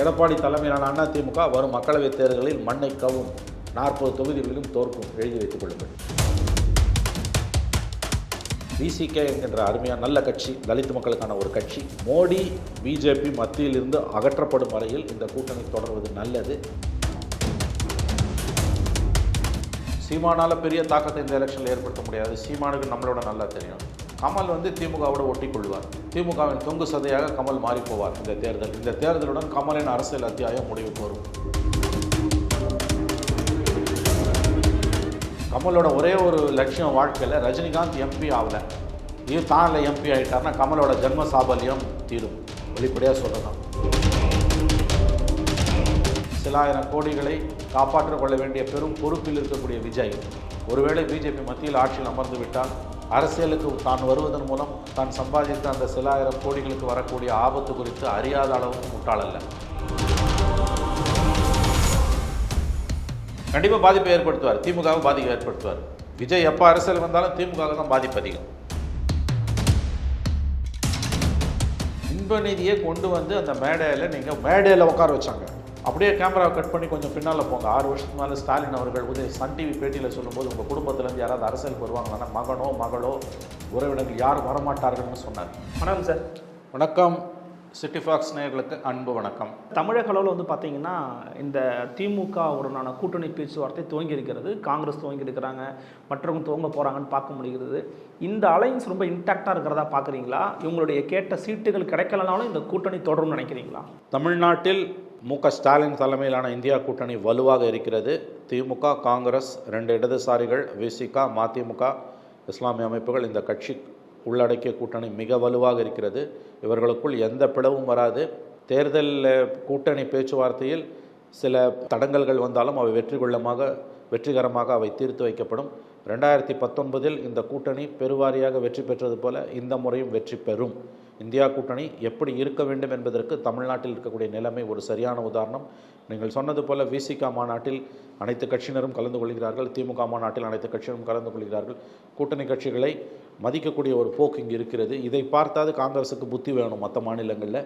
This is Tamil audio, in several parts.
எடப்பாடி தலைமையிலான அதிமுக வரும் மக்களவைத் தேர்தலில் மண்ணை கவும் நாற்பது தொகுதிகளிலும் தோற்கும். எழுதி வைத்துக் கொள்ளுங்கள். பிசிகே என்கின்ற அருமையான நல்ல கட்சி தலித் மக்களுக்கான ஒரு கட்சி. மோடி பிஜேபி மத்தியிலிருந்து அகற்றப்படும் வரையில் இந்த கூட்டணி தொடர்வது நல்லது. சீமானால பெரிய தாக்கத்தை இந்த எலெக்ஷனில் ஏற்படுத்த முடியாது. சீமானுக்கு நம்மளோட நல்லா தெரியும். கமல் வந்து திமுகவோட ஒட்டி கொள்வார் திமுகவின் தொங்கு சதையாக கமல் மாறி போவார் இந்த தேர்தல். இந்த தேர்தலுடன் கமலின் அரசியல் அத்தியாயம் முடிவுக்கு வரும் கமலோட ஒரே ஒரு லட்சியம் வாழ்க்கையில் ரஜினிகாந்த் எம்பி ஆகலை. இது தானில் எம்பி ஆகிட்டார்னா கமலோட ஜென்ம சாபல்யம் தீரும். வெளிப்படையாக சொல்லலாம். சில ஆயிரம் கோடிகளை காப்பாற்றிக் கொள்ள வேண்டிய பெரும் பொறுப்பில் இருக்கக்கூடிய விஜய் ஒருவேளை பிஜேபி மத்தியில் ஆட்சியில் அமர்ந்து விட்டால் அரசியலுக்கு தான் வருவதன் மூலம் தான் சம்பாதித்த அந்த சில ஆயிரம் கோடிகளுக்கு வரக்கூடிய ஆபத்து குறித்து அறியாத அளவுக்கு முட்டாளல்ல கண்டிப்பாக பாதிப்பை ஏற்படுத்துவார். திமுகவும் பாதிப்பை ஏற்படுத்துவார். விஜய் எப்போ அரசியல் வந்தாலும் திமுக தான் பாதிப்பு அதிகம். இன்ப நிதியை கொண்டு வந்து அந்த மேடையில் நீங்கள் மேடையில் உட்கார வச்சாங்க. அப்படியே கேமராவை கட் பண்ணி கொஞ்சம் பின்னால் போங்க. ஆறு வருஷத்துக்கு மேலே ஸ்டாலின் அவர்கள் உதய சன் டிவி பேட்டியில் சொல்லும்போது உங்கள் குடும்பத்துலேருந்து யாராவது அரசியலுக்கு வருவாங்களான்னா மகனோ மகளோ உறவினர்கள் யாரும் வரமாட்டார்கள்னு சொன்னார். வணக்கம் சார். வணக்கம். சிட்டி ஃபாக்ஸ் நேயர்களுக்கு அன்பு வணக்கம். தமிழக அளவில் வந்து பார்த்தீங்கன்னா இந்த திமுகவுடனான கூட்டணி பேச்சுவார்த்தை துவங்கி இருக்கிறது காங்கிரஸ் துவங்கி இருக்கிறாங்க மற்றவங்க துவங்க போகிறாங்கன்னு பார்க்க முடிகிறது. இந்த அலைன்ஸ் ரொம்ப இன்டாக்டாக இருக்கிறதா பார்க்குறீங்களா இவங்களுடைய கேட்ட சீட்டுகள் கிடைக்கலனாலும் இந்த கூட்டணி தொடரும்னு நினைக்கிறீங்களா? தமிழ்நாட்டில் மு க ஸ்டாலின் தலைமையிலான இந்தியா கூட்டணி வலுவாக இருக்கிறது. திமுக காங்கிரஸ் ரெண்டு இடதுசாரிகள் விசிக மதிமுக இஸ்லாமிய அமைப்புகள் இந்த கட்சி உள்ளடக்கிய கூட்டணி மிக வலுவாக இருக்கிறது. இவர்களுக்குள் எந்த பிளவும் வராது. தேர்தல் கூட்டணி பேச்சுவார்த்தையில் சில தடங்கல்கள் வந்தாலும் அவை வெற்றிகொள்ளமாக வெற்றிகரமாக அவை தீர்த்து வைக்கப்படும். ரெண்டாயிரத்தி பத்தொன்பதில் இந்த கூட்டணி பெருவாரியாக வெற்றி பெற்றது போல இந்த முறையும் வெற்றி பெறும். இந்தியா கூட்டணி எப்படி இருக்க வேண்டும் என்பதற்கு தமிழ்நாட்டில் இருக்கக்கூடிய நிலைமை ஒரு சரியான உதாரணம். நீங்கள் சொன்னது போல விசிகா மாநாட்டில் அனைத்து கட்சியினரும் கலந்து கொள்கிறார்கள். திமுக மாநாட்டில் அனைத்து கட்சியினரும் கலந்து கொள்கிறார்கள். கூட்டணி கட்சிகளை மதிக்கக்கூடிய ஒரு போக்கு இங்கு இருக்கிறது. இதை பார்த்தாது காங்கிரஸுக்கு புத்தி வேணும் மற்ற மாநிலங்களில்.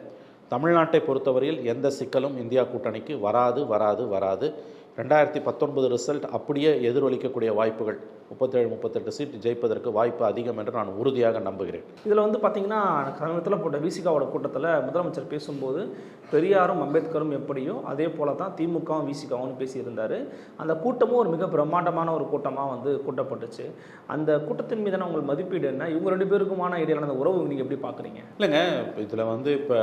தமிழ்நாட்டை பொறுத்தவரையில் எந்த சிக்கலும் இந்தியா கூட்டணிக்கு வராது வராது வராது. ரெண்டாயிரத்தி பத்தொன்பது ரிசல்ட் அப்படியே எதிரொலிக்கக்கூடிய வாய்ப்புகள். முப்பத்தேழு முப்பத்தெட்டு சீட் ஜெயிப்பதற்கு வாய்ப்பு அதிகம் என்று நான் உறுதியாக நம்புகிறேன். இதில் வந்து பார்த்தீங்கன்னா சமீபத்தில் போட்ட விசிகாவோட கூட்டத்தில் முதலமைச்சர் பேசும்போது பெரியாரும் அம்பேத்கரும் எப்படியோ அதே போல தான் திமுகவும் விசிகாவும் பேசியிருந்தார். அந்த கூட்டமும் ஒரு மிக பிரம்மாண்டமான ஒரு கூட்டமாக வந்து கூட்டப்பட்டுச்சு. அந்த கூட்டத்தின் மீதான உங்கள் மதிப்பீடு என்ன? இவங்க ரெண்டு பேருக்குமான இடையிலான அந்த உறவு நீங்கள் எப்படி பார்க்குறீங்க இல்லைங்க இதில் வந்து இப்போ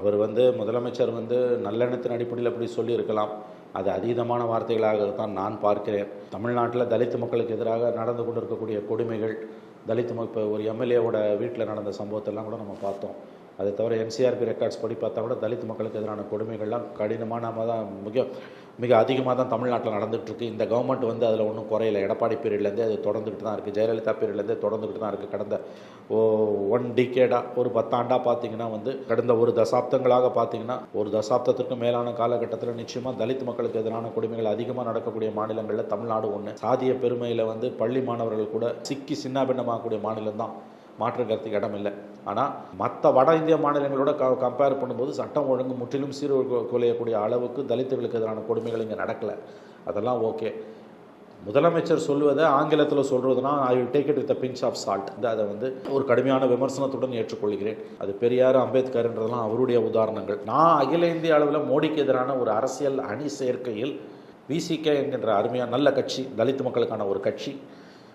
அவர் வந்து முதலமைச்சர் வந்து நல்லெண்ணத்தின் அடிப்படையில் அப்படி சொல்லியிருக்கலாம். அது அதீதமான வார்த்தைகளாகத்தான் நான் பார்க்கிறேன். தமிழ்நாட்டில் தலித்து மக்களுக்கு எதிராக நடந்து கொண்டிருக்கக்கூடிய கொடுமைகள் தலித் இப்போ ஒரு எம்எல்ஏவோட வீட்டில் நடந்த சம்பவத்தெல்லாம் கூட நம்ம பார்த்தோம். அதை தவிர என்சிஆர்பி ரெக்கார்ட்ஸ் படி பார்த்தா கூட தலித் மக்களுக்கு எதிரான கொடுமைகள்லாம் கடினமான தான் மிக மிக அதிகமாக தான் தமிழ்நாட்டில் நடந்துகிட்ருக்கு. இந்த கவர்மெண்ட் வந்து அதில் ஒன்றும் குறையில. எடப்பாடி பீரியட்லேருந்தே அது தொடர்ந்துக்கிட்டு தான் இருக்குது ஜெயலலிதா பீரியட்லேருந்தே தொடர்ந்துக்கிட்டு தான் இருக்குது கடந்த ஓ ஒன் டிகேடாக ஒரு பத்தாண்டாக பார்த்தீங்கன்னா வந்து கடந்த ஒரு தசாப்தங்களாக பார்த்தீங்கன்னா ஒரு தசாப்தத்திற்கு மேலான காலகட்டத்தில் நிச்சயமாக தலித் மக்களுக்கு எதிரான கொடுமைகள் அதிகமாக நடக்கக்கூடிய மாநிலங்களில் தமிழ்நாடு ஒன்று சாதிய பெருமையில் வந்து பள்ளி மாணவர்கள் கூட சிக்கி சின்னாபின்னமாகக்கூடிய மாநிலம் தான் மாற்று கருத்துக்கு இடம் இல்லை ஆனால் மற்ற வட இந்திய மாநிலங்களோட க கம்பேர் பண்ணும்போது சட்டம் ஒழுங்கு முற்றிலும் சீர்குலையக்கூடிய அளவுக்கு தலித்துகளுக்கு எதிரான கொடுமைகள் இங்கே நடக்கலை. அதெல்லாம் ஓகே. முதலமைச்சர் சொல்லுவதை ஆங்கிலத்தில் சொல்கிறதுனா I will take it with pinch of salt இந்த அதை வந்து ஒரு கடுமையான விமர்சனத்துடன் ஏற்றுக்கொள்கிறேன். அது பெரியார் அம்பேத்கர்ன்றதெல்லாம் அவருடைய உதாரணங்கள். நான் அகில இந்திய அளவில் மோடிக்கு எதிரான ஒரு அரசியல் அணி சேர்க்கையில் விசிகே என்கின்ற அருமையான நல்ல கட்சி தலித் மக்களுக்கான ஒரு கட்சி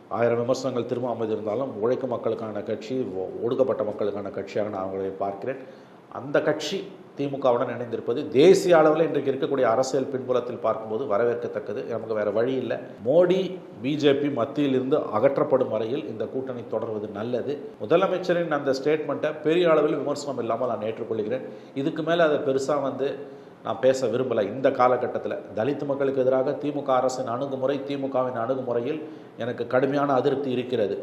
ஆயிரம் விமர்சனங்கள் திரும்ப அமைந்திருந்தாலும் உழைக்கும் மக்களுக்கான கட்சி ஒ- ஒடுக்கப்பட்ட மக்களுக்கான கட்சியாக நான் அவங்களை பார்க்கிறேன். அந்த கட்சி திமுகவுடன் இணைந்திருப்பது தேசிய அளவில் இன்றைக்கு இருக்கக்கூடிய அரசியல் பின்புலத்தில் பார்க்கும்போது வரவேற்கத்தக்கது. நமக்கு வேறு வழி இல்லை. மோடி பிஜேபி மத்தியில் இருந்து அகற்றப்படும் வரையில் இந்த கூட்டணி தொடர்வது நல்லது. முதலமைச்சரின் அந்த ஸ்டேட்மெண்ட்டை பெரிய அளவில் விமர்சனம் இல்லாமல் நான் ஏற்றுக்கொள்கிறேன். இதுக்கு மேலே அதை பெருசாக வந்து நான் பேச விரும்பலை இந்த காலகட்டத்தில். தலித் மக்களுக்கு எதிராக திமுக அரசின் அணுகுமுறை திமுகவின் அணுகுமுறையில் எனக்கு கடுமையான அதிருப்தி இருக்கிறது.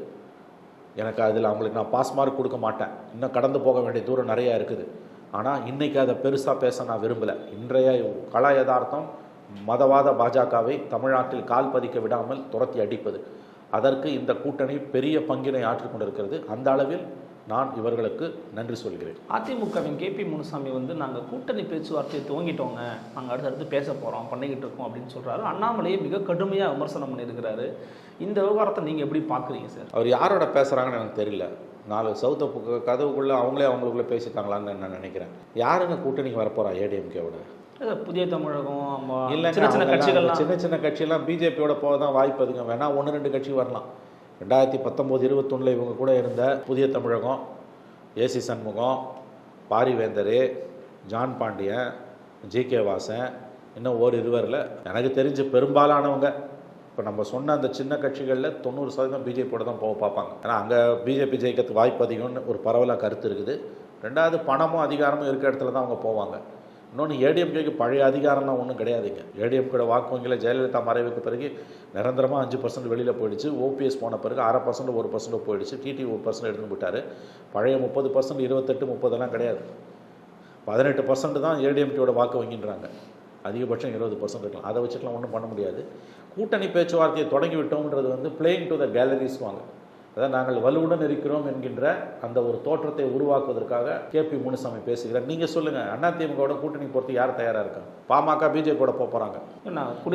எனக்கு அதில் அவங்களுக்கு நான் பாஸ் மார்க் கொடுக்க மாட்டேன். இன்னும் கடந்து போக வேண்டிய தூரம் நிறையா இருக்குது. ஆனால் இன்றைக்கி அதை பெருசாக பேச நான் விரும்பலை. இன்றைய கலா யதார்த்தம் மதவாத பாஜகவை தமிழ்நாட்டில் கால் பதிக்க விடாமல் துரத்தி அடிப்பது. அதற்கு இந்த கூட்டணி பெரிய பங்கினை ஆற்றிக் கொண்டிருக்கிறது. அந்த அளவில் நான் இவர்களுக்கு நன்றி சொல்கிறேன். அதிமுகவின் கேபி முனுசாமி வந்து நாங்கள் கூட்டணி பேச்சுவார்த்தையை துவங்கிட்டோங்க. நாங்கள் அடுத்தடுத்து பேச போகிறோம் பண்ணிக்கிட்டு இருக்கோம் அப்படின்னு சொல்கிறாரு அண்ணாமலையை மிக கடுமையாக விமர்சனம் பண்ணியிருக்கிறாரு. இந்த விவகாரத்தை நீங்கள் எப்படி பார்க்குறீங்க சார்? அவர் யாரோட பேசுகிறாங்கன்னு எனக்கு தெரியல. நாலு சவுத்த பு- கதவுக்குள்ளே அவங்களே அவங்களுக்குள்ளே பேசிட்டாங்களான்னு நான் நினைக்கிறேன். யாருங்க கூட்டணிக்கு வரப்போறா ஏடிஎம்கேவோட? புதிய தமிழகம் இல்லைங்க சின்ன சின்ன கட்சிகள்லாம். சின்ன சின்ன கட்சியெல்லாம் பிஜேபியோட போக தான் வாய்ப்பு அதிகம். வேணா ஒன்று ரெண்டு கட்சி வரலாம். ரெண்டாயிரத்தி பத்தொம்போது இருபத்தொன்னில் இவங்க கூட இருந்த Puthiya Tamilagam A C Shanmugam Parivendhar John Pandian G K Vasan இன்னும் ஓர் இருவரில் எனக்கு தெரிஞ்சு பெரும்பாலானவங்க. இப்போ நம்ம சொன்ன அந்த சின்ன கட்சிகளில் தொண்ணூறு சதவீதம் பிஜேபியோட தான் போக பார்ப்பாங்க. ஏன்னா அங்கே பிஜேபி ஜெயிக்கிறதுக்கு வாய்ப்பு அதிகம்னு ஒரு பரவலாக கருத்து இருக்குது. ரெண்டாவது பணமும் அதிகாரமும் இருக்கிற இடத்துல தான் அவங்க போவாங்க. இன்னொன்று ஏடிஎம்கேக்கு பழைய அதிகாரம்லாம் ஒன்றும் கிடையாதுங்க. ஏடிஎம்கேட வாக்கு வங்கியில் ஜெயலலிதா மறைவுக்கு பிறகு நிரந்தரமாக அஞ்சு பர்சன்ட் வெளியில் போயிடுச்சு. ஓபிஎஸ் போன பிறகு அரை பர்சன்ட் ஒரு பர்சன்ட் போயிடுச்சு. டிடி ஒரு பர்சன்ட் எடுத்துன்னு போயிட்டார். பழைய முப்பது பர்சன்ட் இருபத்தெட்டு முப்பதெல்லாம் கிடையாது. பதினெட்டு பர்சன்ட் தான் ஏடிஎம்கேயோட வாக்கு வங்கின்றாங்க அதிகபட்சம் இருபது பர்சன்ட் இருக்கலாம். அதை வச்சுக்கலாம் ஒன்றும் பண்ண முடியாது. கூட்டணி பேச்சுவார்த்தையை தொடங்கி விட்டோம்ன்றது வந்து பிளேயிங் டு த கேலரிஸ் வாங்க. அதான் நாங்கள் வலுவுடன் இருக்கிறோம் என்கின்ற அந்த ஒரு தோற்றத்தை உருவாக்குவதற்காக கேபி முனுசாமி பேசுகிறார். நீங்கள் சொல்லுங்கள் அதிமுகவோட கூட்டணி பொறுத்து யார் தயாராக இருக்காங்க பாமக பிஜேபியோட போக போகிறாங்க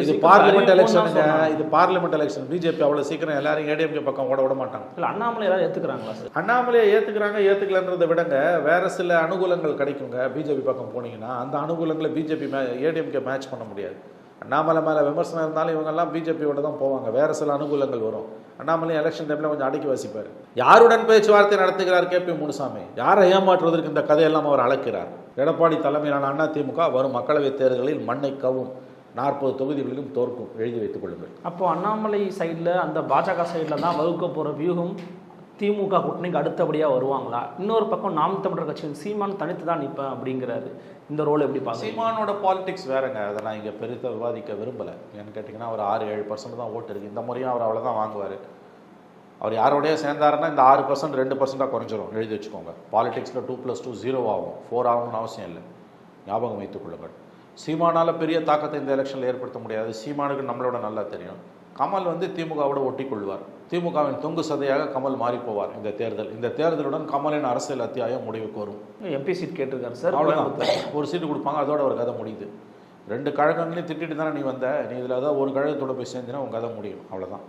இது பார்லிமெண்ட் எலெக்ஷனுங்க சொன்னாங்க. இது பார்லிமெண்ட் எலெக்ஷன் பிஜேபி அவ்வளோ சீக்கிரம் எல்லாரும் ஏடிஎம்கே பக்கம் ஓட விட மாட்டாங்க. இல்லை அண்ணாமலை ஏதாவது ஏற்றுக்கிறாங்களா சார்? அண்ணாமலையை ஏற்றுக்கிறாங்க ஏற்றுக்கலன்றதை விடங்க வேற சில அனுகூலங்கள் கிடைக்குங்க. பிஜேபி பக்கம் போனீங்கன்னா அந்த அனுகூலங்களை பிஜேபி மே ஏடிஎம்கே மேட்ச் பண்ண முடியாது. அண்ணாமலை மேலே விமர்சனம் இருந்தாலும் இவங்கெல்லாம் பிஜேபியோட தான் போவாங்க. வேறு சில அனுகூலங்கள் வரும். அண்ணாமலை எலெக்ஷன் டைமில் கொஞ்சம் அடக்கி வாசிப்பார். யாருடன் பேச்சுவார்த்தை நடத்துகிறார் கேபி முனுசாமி? யாரை ஏமாற்றுவதற்கு இந்த கதையெல்லாம் அவர் அழைக்கிறார் எடப்பாடி தலைமையிலான அதிமுக வரும் மக்களவைத் தேர்தலில் மண்ணை கவும். நாற்பது தொகுதிகளிலும் தோற்கும். எழுதி வைத்துக் கொள்ளுங்கள். அப்போ அண்ணாமலை சைடில் அந்த பாஜக சைடில் தான் வகுக்க போகிற வியூகம் திமுக கூட்டணிக்கு அடுத்தபடியாக வருவாங்களா? இன்னொரு பக்கம் நாம் தமிழர் கட்சியின் சீமான் தனித்து தான் நிற்பேன் அப்படிங்கிறாரு. இந்த ரோல் எப்படி பார்க்க சீமானோட பாலிடிக்ஸ் வேறங்க. அதை நான் இங்கே பெருத்த விவாதிக்க விரும்பலை. ஏன்னு கேட்டிங்கன்னா அவர் ஆறு ஏழு பர்சன்ட் தான் ஓட்டு இருக்குது இந்த முறையும் அவர் அவ்வளோதான் வாங்குவார். அவர் யாரோடய சேர்ந்தாருன்னா இந்த ஆறு பர்சன்ட் ரெண்டு பர்சன்ட்டாக குறைஞ்சிரும். எழுதி வச்சுக்கோங்க. பாலிடிக்ஸில் டூ ப்ளஸ் டூ ஜீரோ ஆகும். ஃபோர் ஆகணும்னு அவசியம் இல்லை. ஞாபகம் வைத்துக் கொள்ளுங்கள். சீமானால் பெரிய தாக்கத்தை இந்த எலெக்ஷனில் ஏற்படுத்த முடியாது. சீமானுக்கு நம்மளோட நல்லா தெரியும். கமல் வந்து திமுகவோட ஒட்டி கொள்வார் திமுகவின் தொங்கு சதையாக கமல் மாறி போவார் இந்த தேர்தல். இந்த தேர்தலுடன் கமலின் அரசியல் அத்தியாயம் முடிவுக்கு வரும் எம்பி சீட் கேட்டிருக்காரு சார் அவ்வளோதான் ஒரு சீட்டு கொடுப்பாங்க அதோட ஒரு கதை முடியுது. ரெண்டு கழகங்களையும் திட்டிட்டு தானே நீ வந்த? நீ இதில் ஏதாவது ஒரு கழகத்தோட போய் சேர்ந்தினா உன் கதை முடியும். அவ்வளோதான்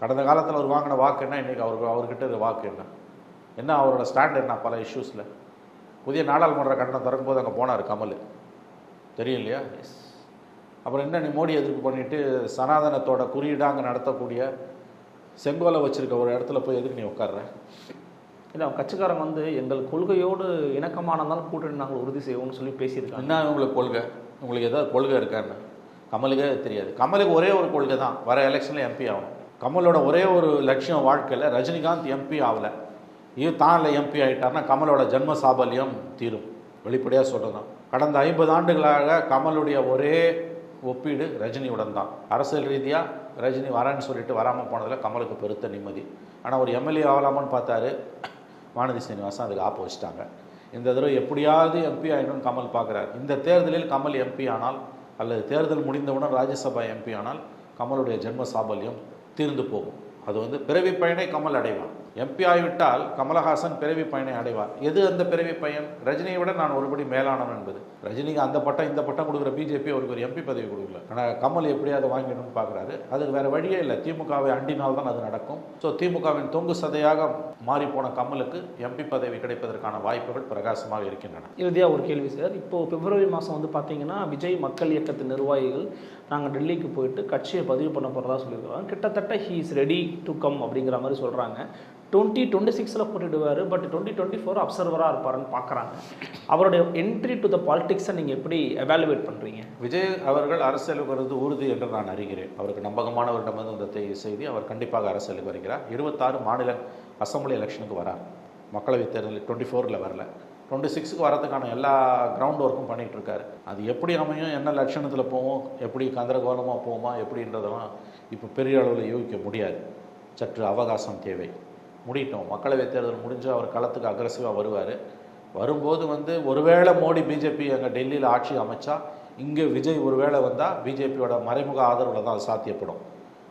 கடந்த காலத்தில் அவர் வாங்கின வாக்கு என்ன? இன்றைக்கி அவருக்கு அவர்கிட்ட வாக்கு என்ன? என்ன அவரோட ஸ்டாண்ட் என்ன பல இஷ்யூஸில் புதிய நாடாளுமன்ற கட்டணம் திறக்கும்போது அங்கே போனார் கமல். தெரியும் இல்லையா அப்புறம் என்ன நீ மோடி எதிர்ப்பு பண்ணிட்டு சனாதனத்தோட குறியீடாக அங்கே நடத்தக்கூடிய செங்கோலை வச்சிருக்க ஒரு இடத்துல போய் எதுக்கு நீ உட்கார்ற? இல்லை அவங்க கட்சிக்காரங்க வந்து எங்கள் கொள்கையோடு இணக்கமானதால் கூட்டணி நாங்கள் உறுதி செய்வோம்னு சொல்லி பேசியிருக்காங்க. என்ன உங்களுக்கு கொள்கை? உங்களுக்கு ஏதாவது கொள்கை இருக்கான்னு கமலுக்கே தெரியாது. கமலுக்கு ஒரே ஒரு கொள்கை தான். வர எலெக்ஷனில் எம்பி ஆகணும். கமலோட ஒரே ஒரு லட்சியம் வாழ்க்கையில் ரஜினிகாந்த் எம்பி ஆகலை. இது தான் எம்பி ஆகிட்டார்னா கமலோட ஜென்ம சாபல்யம் தீரும். வெளிப்படையாக சொல்கிறதான் கடந்த ஐம்பது ஆண்டுகளாக கமலுடைய ஒரே ஒப்பீடு ரஜினியுடன் தான். அரசியல் ரீதியாக ரஜினி வரேன்னு சொல்லிட்டு வராமல் போனதில் கமலுக்கு பெருத்த நிம்மதி. ஆனால் ஒரு எம்எல்ஏ ஆகலாமான்னு பார்த்தாரு. வானதி சீனிவாசன் அதுக்கு ஆப்பு வச்சுட்டாங்க இந்த தடவை எப்படியாவது எம்பி ஆயிடும்னு கமல் பார்க்குறாரு. இந்த தேர்தலில் கமல் எம்பி ஆனால் அல்லது தேர்தல் முடிந்தவுடன் ராஜ்யசபா எம்பி ஆனால் கமலுடைய ஜென்ம சாபல்யம் தீர்ந்து போகும். அது வந்து பிறவி பயனை கமல் அடைவான். எம்பி ஆகிவிட்டால் கமலஹாசன் பிறவி பயனை அடைவார். எது அந்த பிறவி பயன்? ரஜினியை விட நான் ஒருபடி மேலானவன் என்பது. ரஜினிக்கு அந்த பட்டம் இந்த பட்டம் கொடுக்குற பிஜேபி அவருக்கு ஒரு எம்பி பதவி கொடுக்கல. ஆனால் கமல் எப்படியாவது வாங்கிடணும்னு பார்க்குறாரு. அதுக்கு வேறு வழியே இல்லை. திமுகவை அண்டினால் தான் அது நடக்கும். ஸோ திமுகவின் தொங்கு சதையாக மாறிப்போன கமலுக்கு எம்பி பதவி கிடைப்பதற்கான வாய்ப்புகள் பிரகாசமாக இருக்கின்றன. இறுதியாக ஒரு கேள்வி சார். இப்போ பிப்ரவரி மாதம் வந்து பார்த்தீங்கன்னா விஜய் மக்கள் இயக்கத்தின் நிர்வாகிகள் நாங்கள் டெல்லிக்கு போயிட்டு கட்சியை பதிவு பண்ண போகிறதா சொல்லியிருக்காங்க. கிட்டத்தட்ட he is ready to come அப்படிங்கிற மாதிரி சொல்கிறாங்க டுவெண்ட்டி டுவெண்ட்டி சிக்ஸில் போட்டுடுவார் பட் டுவெண்ட்டி டுவெண்ட்டி ஃபோர் அப்சர்வராக இருப்பாருன்னு பார்க்குறாங்க அவருடைய என்ட்ரி டு த பாலிடிக்ஸை நீங்கள் எப்படி எவாலுவேட் பண்ணுறீங்க விஜய் அவர்கள் அரசியலுக்கு வருவது உறுதி என்று நான் அறிகிறேன். அவருக்கு நம்பகமான ஒரு நமது செய்தி அவர் கண்டிப்பாக அரசியலுக்கு வருகிறார். இருபத்தாறு மாநில அசம்பிளி எலெக்ஷனுக்கு வரார். மக்களவைத் தேர்தலில் டுவெண்ட்டி ஃபோரில் வரல. டுவெண்ட்டி சிக்ஸுக்கு வரதுக்கான எல்லா கிரவுண்ட் ஒர்க்கும் பண்ணிகிட்ருக்காரு அது எப்படி அமையும் என்ன லட்சணத்தில் போவோம் எப்படி கந்தரகோலமாக போவோமா எப்படின்றதெல்லாம் இப்போ பெரிய அளவில் யூகிக்க முடியாது. சற்று அவகாசம் தேவை. முடியட்டும் மக்களவை தேர்தல் முடிஞ்சு அவர் களத்துக்கு அக்ரஸிவாக வருவார். வரும்போது வந்து ஒருவேளை மோடி பிஜேபி அங்கே டெல்லியில் ஆட்சி அமைச்சா இங்கே விஜய் ஒருவேளை வந்தால் பிஜேபியோட மறைமுக ஆதரவில் தான் அது சாத்தியப்படும்.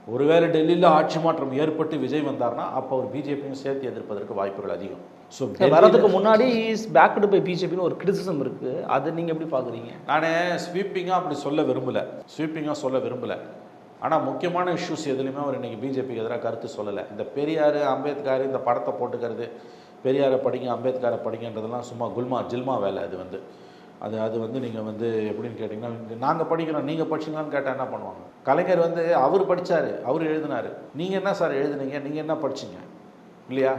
ஒருவேளை டெல்லியில் ஆட்சி மாற்றம் ஏற்பட்டு விஜய் வந்தார்னா அப்போ அவர் பிஜேபியும் சேர்த்து எதிர்ப்பதற்கு வாய்ப்புகள் அதிகம். ஸோ வரதுக்கு முன்னாடி இஸ் பேக்டு பை பிஜேபின்னு ஒரு கிரிட்டிசிசம் இருக்கு. அது நீங்க எப்படி பாக்குறீங்க? நான் ஸ்வீப்பிங்காக அப்படி சொல்ல விரும்பலை. ஸ்வீப்பிங்காக சொல்ல விரும்பலை. ஆனால் முக்கியமான இஷ்யூஸ் எதுலையுமே அவர் இன்னைக்கு பிஜேபிக்கு எதிராக கருத்து சொல்லலை. இந்த பெரியார் அம்பேத்கர் இந்த படத்தை போட்டுக்கிறது பெரியாரை படிங்க அம்பேத்கரை படிங்கன்றதெல்லாம் சும்மா குல்மா ஜில்மா வேலை அது வந்து. அது அது வந்து நீங்கள் வந்து எப்படின்னு கேட்டிங்கன்னா நாங்கள் படிக்கிறோம் நீங்கள் படிச்சீங்களான்னு கேட்டால் என்ன பண்ணுவாங்க? கலைஞர் வந்து அவர் படித்தார் அவர் எழுதினார். நீங்கள் என்ன சார் எழுதுனீங்க? நீங்கள் என்ன படிச்சீங்க? இல்லையா?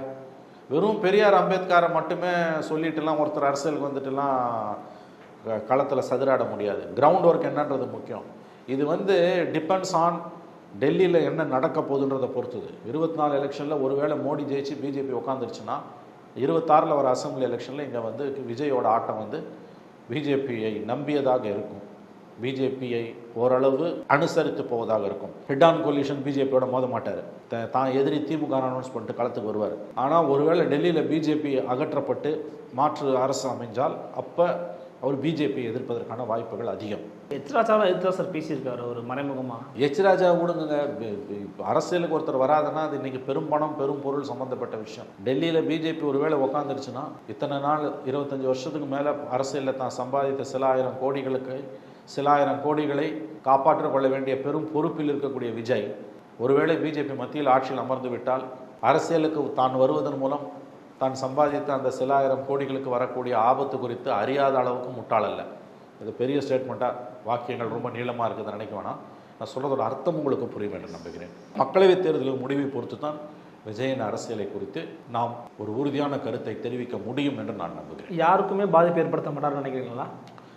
வெறும் பெரியார் அம்பேத்கரை மட்டுமே சொல்லிட்டுலாம் ஒருத்தர் அரசியலுக்கு வந்துட்டுலாம் க- களத்தில் சதுராட முடியாது. கிரவுண்ட் ஒர்க் என்னன்றது முக்கியம். இது வந்து டிபெண்ட்ஸ் ஆன் டெல்லியில் என்ன நடக்க போகுதுன்றதை பொறுத்தது. இருபத்தி நாலு எலெக்ஷனில் ஒருவேளை மோடி ஜெயிச்சு பிஜேபி உட்காந்துருச்சுன்னா இருபத்தாறில் வர அசம்பிளி எலெக்ஷனில் இங்கே வந்து விஜயோட ஆட்டம் வந்து பிஜேபியை நம்பியதாக இருக்கும். பிஜேபியை ஓரளவு அனுசரித்து போவதாக இருக்கும். ஹெட் ஆன் கொலிஷன் பிஜேபியோட மோத மாட்டார். தான் எதிரி திமுக அனௌன்ஸ் பண்ணிட்டு களத்துக்கு வருவார். ஆனால் ஒருவேளை டெல்லியில் பிஜேபி அகற்றப்பட்டு மாற்று அரசு அமைஞ்சால் அப்போ அவர் பிஜேபியை எதிர்ப்பதற்கான வாய்ப்புகள் அதிகம். எத்ராஜாவை எதிர்த்து சார் பேசியிருக்காரு? ஒரு மறைமுகமாக எச் ராஜா விடுங்க அரசியலுக்கு ஒருத்தர் வராதுன்னா அது இன்றைக்கி பெரும் பணம் பெரும் பொருள் சம்மந்தப்பட்ட விஷயம். டெல்லியில் பிஜேபி ஒருவேளை உக்காந்துருச்சுன்னா இத்தனை நாள் இருபத்தஞ்சி வருஷத்துக்கு மேலே அரசியலில் தான் சம்பாதித்த சில ஆயிரம் கோடிகளுக்கு சில ஆயிரம் கோடிகளை காப்பாற்றிக் கொள்ள வேண்டிய பெரும் பொறுப்பில் இருக்கக்கூடிய விஜய் ஒருவேளை பிஜேபி மத்தியில் ஆட்சியில் அமர்ந்து விட்டால் அரசியலுக்கு தான் வருவதன் மூலம் தான் சம்பாதித்த அந்த சில ஆயிரம் கோடிகளுக்கு வரக்கூடிய ஆபத்து குறித்து அறியாத அளவுக்கு முட்டாளல்ல. இது பெரிய ஸ்டேட்மெண்ட்டாக வாக்கியங்கள் ரொம்ப நீளமாக இருக்குதுன்னு நினைக்க வேணாம். நான் சொல்கிறதோட அர்த்தம் உங்களுக்கு புரியும் என்று நம்புகிறேன். மக்களவைத் தேர்தலின் முடிவை பொறுத்து தான் விஜயின் அரசியலை குறித்து நாம் ஒரு உறுதியான கருத்தை தெரிவிக்க முடியும் என்று நான் நம்புகிறேன். யாருக்குமே பாதிப்பு ஏற்படுத்த மாட்டாருன்னு நினைக்கிறீங்களா?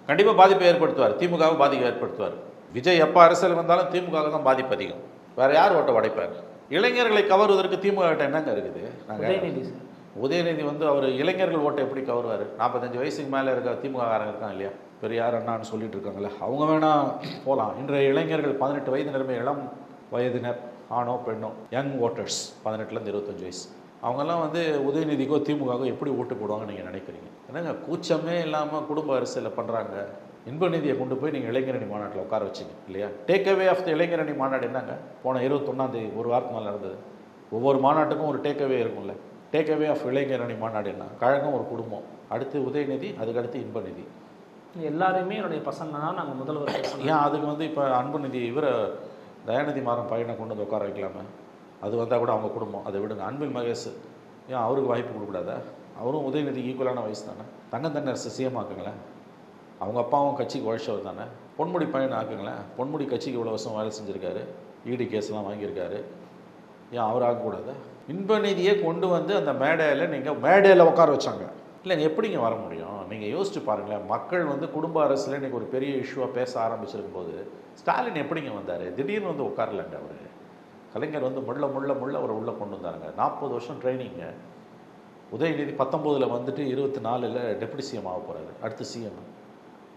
கண்டிப்பாக பாதிப்பை ஏற்படுத்துவார். திமுகவை பாதிப்பை ஏற்படுத்துவார். விஜய் எப்போ அரசியல் வந்தாலும் திமுக தான் பாதிப்பு அதிகம். வேற யார் ஓட்ட உடைப்பார்? இளைஞர்களை கவருவதற்கு திமுக என்னங்க இருக்குது? நாங்கள் உதயநிதி வந்து அவர் இளைஞர்கள் ஓட்டை எப்படி கவருவார்? நாற்பத்தஞ்சு வயசுக்கு மேலே இருக்க திமுக காரங்க இருக்காங்க இல்லையா? பெரியார் அண்ணான்னு சொல்லிட்டு இருக்காங்களே அவங்க வேணா போகலாம் இன்றைய இளைஞர்கள் பதினெட்டு வயது நிலைமை இளம் வயதினர் ஆணோ பெண்ணோ யங் ஓட்டர்ஸ் பதினெட்டுலேருந்து இருபத்தஞ்சு வயசு. அவங்கெல்லாம் வந்து உதயநிதிக்கோ திமுகவோ எப்படி ஓட்டு போடுவாங்கன்னு நீங்கள் நினைக்கிறீங்க? என்னங்க கூச்சமே இல்லாமல் குடும்ப அரசியலில் பண்ணுறாங்க இன்பநிதியை கொண்டு போய் நீங்கள் இளைஞரணி மாநாட்டில் உட்கார வச்சிங்க இல்லையா? டேக் அவே ஆஃப் த இளைஞரணி மாநாடு என்னங்க? போன இருபத்தொன்னாந்தேதி ஒரு வாரத்துக்கு மேலே நடந்தது. ஒவ்வொரு மாநாட்டுக்கும் ஒரு டேக் அவே இருக்கும்ல. டேக் அவே ஆஃப் இளைஞரணி மாநாடு என்ன? கழகம் ஒரு குடும்பம். அடுத்து உதயநிதி அதுக்கடுத்து இன்பநிதி எல்லாருமே என்னுடைய பசங்க தான் நாங்கள் முதல்வர் ஏன் அதுக்கு வந்து இப்போ அன்புநிதி இவரை தயாநிதி மாறன் பையனை கொண்டு வந்து உட்கார வைக்கலாமே? அது வந்தால் கூட அவங்க குடும்பம். அதை விடுங்க. அன்பில் மகேஷ் ஏன் அவருக்கு வாய்ப்பு கொடுக்கூடாதா அவரும் உதயநிதி ஈக்குவலான வயசு தானே? தங்கத்தன்னரசு சிஎம் ஆக்குங்களேன். அவங்க அப்பாவும் கட்சிக்கு உழைச்சவர் தானே? பொன்முடி பையனை ஆக்குங்களேன். பொன்முடி கட்சிக்கு இவ்வளோ வருஷம் வேலை செஞ்சுருக்காரு. இடி கேஸ்லாம் வாங்கியிருக்காரு. ஏன் அவர் ஆகக்கூடாது இன்பநிதியை கொண்டு வந்து அந்த மேடையில் நீங்கள் மேடையில் உட்கார வச்சாங்க. இல்லைங்க எப்படிங்க வர முடியும்? நீங்கள் யோசிச்சு பாருங்களேன் மக்கள் வந்து குடும்ப அரசில் இன்னைக்கு ஒரு பெரிய இஷ்யூவாக பேச ஆரம்பிச்சிருக்கும் போது ஸ்டாலின் எப்படிங்க வந்தார்? திடீர்னு வந்து உட்காரலங்க அவர். கலைஞர் வந்து முள்ள முள்ள முள்ள அவரை உள்ளே கொண்டு வந்தாருங்க. நாற்பது வருஷம் ட்ரைனிங்க உதயநிதி பத்தொம்போதில் வந்துட்டு இருபத்தி நாலில் டெப்டி சிஎம் ஆக போகிறாரு அடுத்து சிஎம்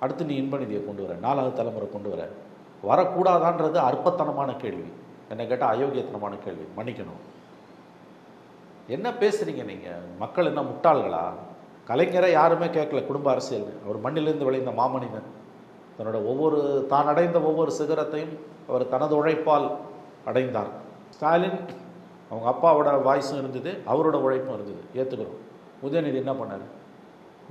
அடுத்து நீ இன்பநிதியை கொண்டு வர நாலாவது தலைமுறை கொண்டு வர. வரக்கூடாதான்றது அற்பத்தனமான கேள்வி. என்னை கேட்டால் அயோக்கியத்தனமான கேள்வி. மன்னிக்கணும். என்ன பேசுகிறீங்க நீங்கள் மக்கள் என்ன முட்டாள்களா? கலைஞரை யாருமே கேட்கல குடும்ப அரசியல். அவர் மண்ணிலிருந்து விளைந்த மாமனிதன். தன்னோட ஒவ்வொரு தான் அடைந்த ஒவ்வொரு சிகரத்தையும் அவர் தனது உழைப்பால் அடைந்தார். ஸ்டாலின் அவங்க அப்பாவோட வாய்ஸும் இருந்தது அவரோட உழைப்பும் இருந்தது. ஏற்றுக்கிறோம் உதயநிதி என்ன பண்ணார்?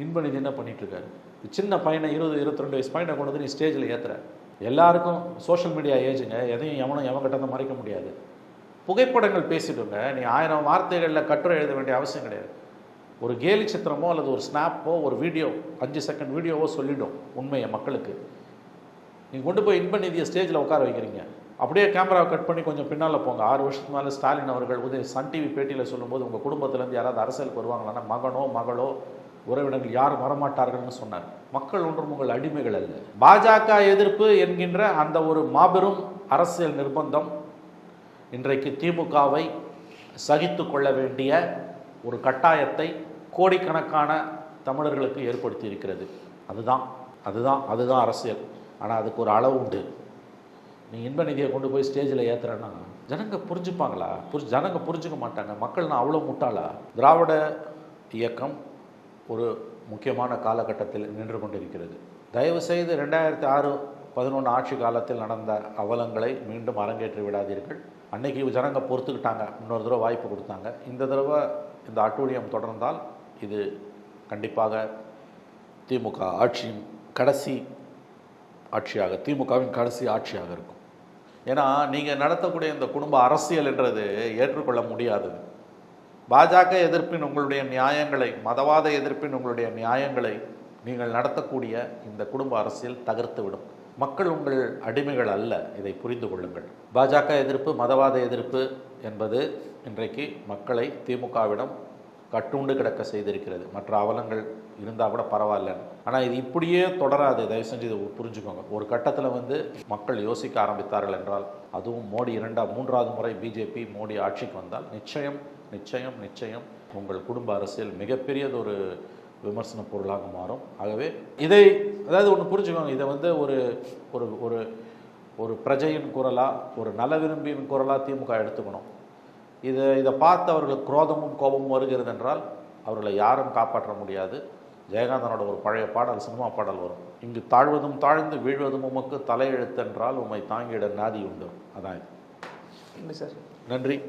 இன்பநிதி என்ன பண்ணிகிட்ருக்காரு சின்ன பையனை இருபது இருபத்தி ரெண்டு வயசு பையனை கொண்டு வந்து நீ ஸ்டேஜில் ஏற்றுற எல்லாருக்கும் சோஷியல் மீடியா ஏஜுங்க எதையும் எவனும் எவன் கிட்ட மறைக்க முடியாது. புகைப்படங்கள் பேசிடுங்க நீ ஆயிரம் வார்த்தைகளில் கட்டுரை எழுத வேண்டிய அவசியம் கிடையாது. ஒரு கேலி சித்திரமோ அல்லது ஒரு ஸ்னாப்போ ஒரு வீடியோ அஞ்சு செகண்ட் வீடியோவோ சொல்லிடும் உண்மையை மக்களுக்கு. நீங்கள் கொண்டு போய் இன்ப நிதியை ஸ்டேஜில் உட்கார வைக்கிறீங்க. அப்படியே கேமராவை கட் பண்ணி கொஞ்சம் பின்னால் போங்க. ஆறு வருஷத்துக்கு மேலே ஸ்டாலின் அவர்கள் உதய சன் டிவி பேட்டியில் சொல்லும்போது உங்கள் குடும்பத்துலேருந்து யாராவது அரசியலுக்கு வருவாங்களான்னா மகனோ மகளோ உறவினர்கள் யாரும் வரமாட்டார்கள்னு சொன்னார். மக்கள் ஒன்றும் உங்கள் அடிமைகள் அல்ல. பாஜக எதிர்ப்பு என்கின்ற அந்த ஒரு மாபெரும் அரசியல் நிர்பந்தம் இன்றைக்கு திமுகவை சகித்து கொள்ள வேண்டிய ஒரு கட்டாயத்தை கோடிக்கணக்கான தமிழர்களுக்கு ஏற்படுத்தி இருக்கிறது அதுதான் அதுதான் அதுதான் அரசியல். ஆனால் அதுக்கு ஒரு அளவு உண்டு. நீ இன்ப நிதியை கொண்டு போய் ஸ்டேஜில் ஏற்றுறேன்னா ஜனங்க புரிஞ்சுப்பாங்களா? புரிஞ்சு ஜனங்க புரிஞ்சுக்க மாட்டாங்க. மக்கள்னா அவ்வளோ முட்டாளா? திராவிட இயக்கம் ஒரு முக்கியமான காலகட்டத்தில் நின்று கொண்டிருக்கிறது. தயவுசெய்து ரெண்டாயிரத்தி ஆறு பதினொன்று ஆட்சி காலத்தில் நடந்த அவலங்களை மீண்டும் அரங்கேற்றி விடாதீர்கள். அன்னைக்கு ஜனங்க பொறுத்துக்கிட்டாங்க. இன்னொரு தடவை வாய்ப்பு கொடுத்தாங்க. இந்த தடவை இந்த அட்டூழியம் தொடர்ந்தால் இது கண்டிப்பாக திமுக ஆட்சியின் கடைசி ஆட்சியாக திமுகவின் கடைசி ஆட்சியாக இருக்கும். ஏன்னா நீங்கள் நடத்தக்கூடிய இந்த குடும்ப அரசியல் என்றது ஏற்றுக்கொள்ள முடியாதது பாஜக எதிர்ப்பின் உங்களுடைய நியாயங்களை மதவாத எதிர்ப்பின் உங்களுடைய நியாயங்களை நீங்கள் நடத்தக்கூடிய இந்த குடும்ப அரசியல் தகர்த்துவிடும். மக்கள் உங்கள் அடிமைகள் அல்ல இதை புரிந்து கொள்ளுங்கள். பாஜக எதிர்ப்பு மதவாத எதிர்ப்பு என்பது இன்றைக்கு மக்களை திமுகவிடம் கட்டுண்டு கிடக்க செய்திருக்கிறது. மற்ற அவலங்கள் இருந்தால் கூட பரவாயில்லன்னு. ஆனால் இது இப்படியே தொடராது. தயவு செஞ்சு இதை புரிஞ்சுக்கோங்க. ஒரு கட்டத்தில் வந்து மக்கள் யோசிக்க ஆரம்பித்தார்கள் என்றால் அதுவும் மோடி இரண்டாம் மூன்றாவது முறை பிஜேபி மோடி ஆட்சிக்கு வந்தால் நிச்சயம் நிச்சயம் நிச்சயம் உங்கள் குடும்ப அரசியல் மிகப்பெரியதொரு விமர்சன பொருளாக மாறும். ஆகவே இதை அதாவது ஒன்று புரிஞ்சுக்கோங்க. இதை வந்து ஒரு ஒரு ஒரு ஒரு பிரஜையின் குரலாக ஒரு நல விரும்பியின் குரலாக திமுக எடுத்துக்கணும். இதை இதை பார்த்து அவர்களுக்கு குரோதமும் கோபமும் வருகிறது என்றால் அவர்களை யாரும் காப்பாற்ற முடியாது. ஜெயகாந்தனோட ஒரு பழைய பாடல் சினிமா பாடல் வரும். இங்கு தாழ்வதும் தாழ்ந்து வீழ்வதும் உமக்கு தலையெழுத்தென்றால் உம்மை தாங்கிட நாதி உண்டு. அதான் இது. நன்றி சார். நன்றி.